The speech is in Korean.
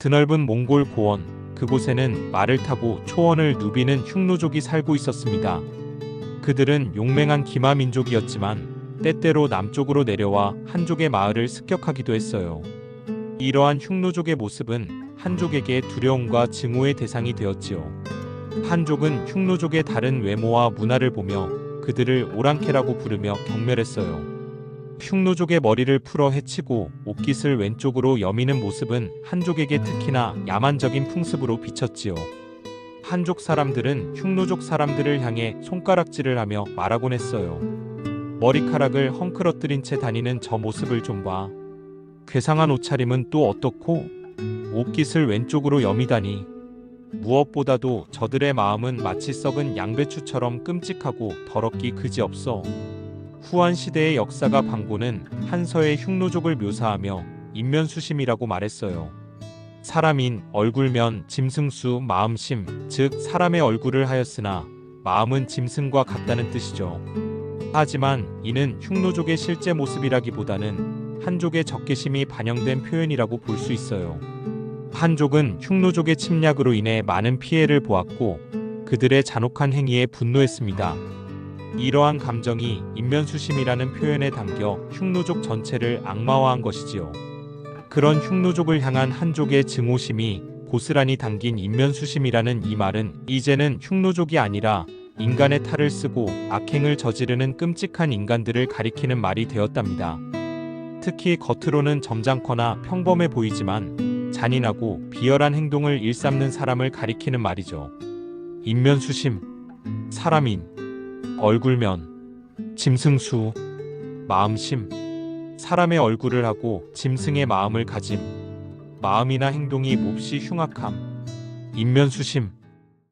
드넓은 몽골 고원, 그곳에는 말을 타고 초원을 누비는 흉노족이 살고 있었습니다. 그들은 용맹한 기마 민족이었지만 때때로 남쪽으로 내려와 한족의 마을을 습격하기도 했어요. 이러한 흉노족의 모습은 한족에게 두려움과 증오의 대상이 되었지요. 한족은 흉노족의 다른 외모와 문화를 보며 그들을 오랑캐라고 부르며 경멸했어요. 흉노족의 머리를 풀어 헤치고 옷깃을 왼쪽으로 여미는 모습은 한족에게 특히나 야만적인 풍습으로 비쳤지요. 한족 사람들은 흉노족 사람들을 향해 손가락질을 하며 말하곤 했어요. 머리카락을 헝클어뜨린 채 다니는 저 모습을 좀 봐. 괴상한 옷차림은 또 어떻고? 옷깃을 왼쪽으로 여미다니. 무엇보다도 저들의 마음은 마치 썩은 양배추처럼 끔찍하고 더럽기 그지없어. 후한 시대의 역사가 방고는 한서의 흉노족을 묘사하며 인면수심이라고 말했어요. 사람인 얼굴면 짐승수 마음심 즉 사람의 얼굴을 하였으나 마음은 짐승과 같다는 뜻이죠. 하지만 이는 흉노족의 실제 모습이라기보다는 한족의 적개심이 반영된 표현이라고 볼 수 있어요. 한족은 흉노족의 침략으로 인해 많은 피해를 보았고 그들의 잔혹한 행위에 분노했습니다. 이러한 감정이 인면수심이라는 표현에 담겨 흉노족 전체를 악마화한 것이지요. 그런 흉노족을 향한 한족의 증오심이 고스란히 담긴 인면수심이라는 이 말은 이제는 흉노족이 아니라 인간의 탈을 쓰고 악행을 저지르는 끔찍한 인간들을 가리키는 말이 되었답니다. 특히 겉으로는 점잖거나 평범해 보이지만 잔인하고 비열한 행동을 일삼는 사람을 가리키는 말이죠. 인면수심, 사람인, 얼굴면, 짐승수, 마음심, 사람의 얼굴을 하고 짐승의 마음을 가짐, 마음이나 행동이 몹시 흉악함, 인면수심,